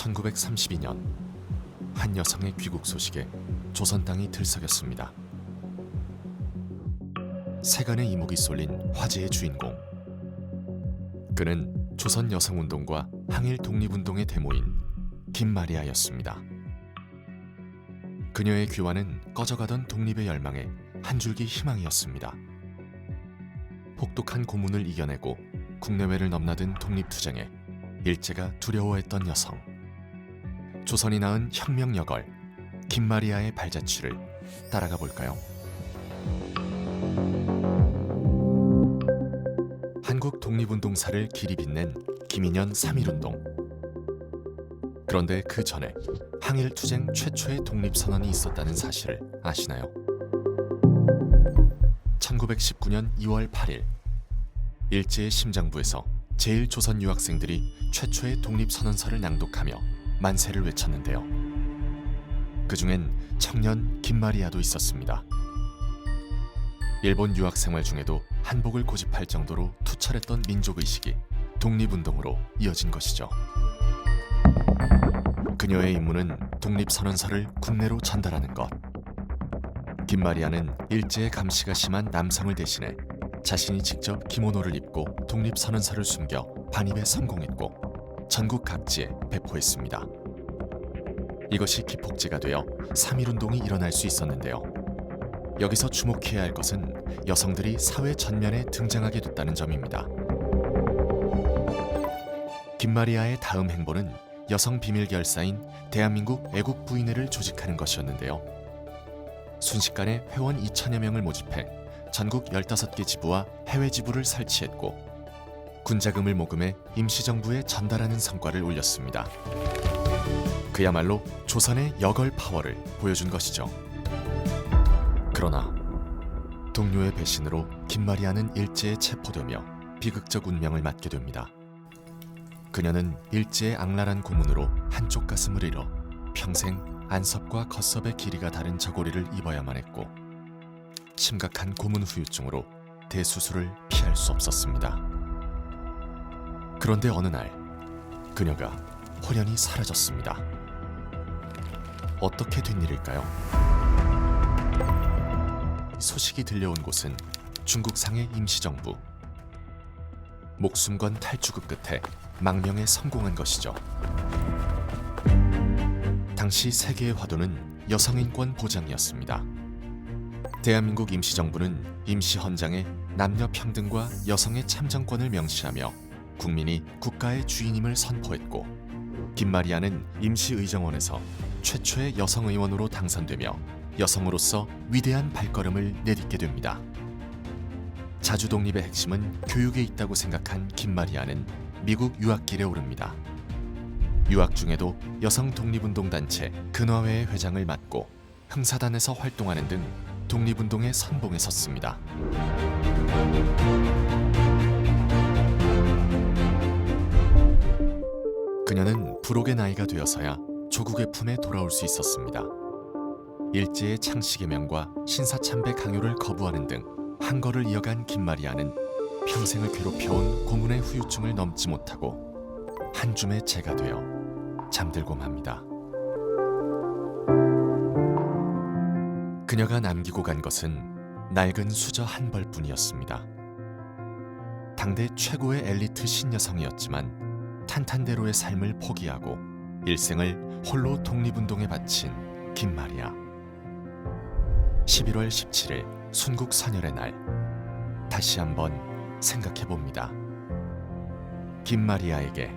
1932년 한 여성의 귀국 소식에 조선 땅이 들썩였습니다. 세간의 이목이 쏠린 화제의 주인공. 그는 조선 여성운동과 항일 독립운동의 대모인 김마리아였습니다. 그녀의 귀환은 꺼져가던 독립의 열망에 한 줄기 희망이었습니다. 혹독한 고문을 이겨내고 국내외를 넘나든 독립투쟁에 일제가 두려워했던 여성. 조선이 낳은 혁명 여걸 김마리아의 발자취를 따라가 볼까요? 한국 독립운동사를 길이 빛낸 김인현 3.1운동. 그런데 그 전에 항일 투쟁 최초의 독립선언이 있었다는 사실을 아시나요? 1919년 2월 8일 일제의 심장부에서 제1조선 유학생들이 최초의 독립선언서를 낭독하며 만세를 외쳤는데요. 그 중엔 청년 김마리아도 있었습니다. 일본 유학 생활 중에도 한복을 고집할 정도로 투철했던 민족 의식이 독립운동으로 이어진 것이죠. 그녀의 임무는 독립선언서를 국내로 전달하는 것. 김마리아는 일제의 감시가 심한 남성을 대신해 자신이 직접 기모노를 입고 독립선언서를 숨겨 반입에 성공했고 전국 각지에 배포했습니다. 이것이 기폭제가 되어 3.1운동이 일어날 수 있었는데요. 여기서 주목해야 할 것은 여성들이 사회 전면에 등장하게 됐다는 점입니다. 김마리아의 다음 행보는 여성 비밀 결사인 대한민국 애국 부인회를 조직하는 것이었는데요. 순식간에 회원 2천여 명을 모집해 전국 15개 지부와 해외 지부를 설치했고 군자금을 모금해 임시정부에 전달하는 성과를 올렸습니다. 그야말로 조선의 여걸 파워를 보여준 것이죠. 그러나 동료의 배신으로 김마리아는 일제에 체포되며 비극적 운명을 맞게 됩니다. 그녀는 일제의 악랄한 고문으로 한쪽 가슴을 잃어 평생 안섭과 겉섭의 길이가 다른 저고리를 입어야만 했고 심각한 고문 후유증으로 대수술을 피할 수 없었습니다. 그런데 어느 날 그녀가 홀연히 사라졌습니다. 어떻게 된 일일까요? 소식이 들려온 곳은 중국 상해 임시정부. 목숨 건 탈주급 끝에 망명에 성공한 것이죠. 당시 세계의 화두는 여성인권 보장이었습니다. 대한민국 임시정부는 임시헌장에 남녀 평등과 여성의 참정권을 명시하며 국민이 국가의 주인임을 선포했고 김마리아는 임시의정원에서 최초의 여성 의원으로 당선되며 여성으로서 위대한 발걸음을 내딛게 됩니다. 자주 독립의 핵심은 교육에 있다고 생각한 김마리아는 미국 유학길에 오릅니다. 유학 중에도 여성 독립운동 단체 근화회의 회장을 맡고 흥사단에서 활동하는 등 독립운동의 선봉에 섰습니다. 그녀는 불혹의 나이가 되어서야 조국의 품에 돌아올 수 있었습니다. 일제의 창씨개명과 신사참배 강요를 거부하는 등 한거를 이어간 김마리아는 평생을 괴롭혀온 고문의 후유증을 넘지 못하고 한 줌의 재가 되어 잠들고 맙니다. 그녀가 남기고 간 것은 낡은 수저 한 벌뿐이었습니다. 당대 최고의 엘리트 신여성이었지만 탄탄대로의 삶을 포기하고 일생을 홀로 독립운동에 바친 김마리아. 11월 17일 순국 선열의 날 다시 한번 생각해 봅니다. 김마리아에게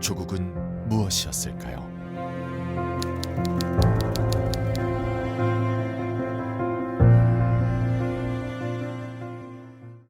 조국은 무엇이었을까요?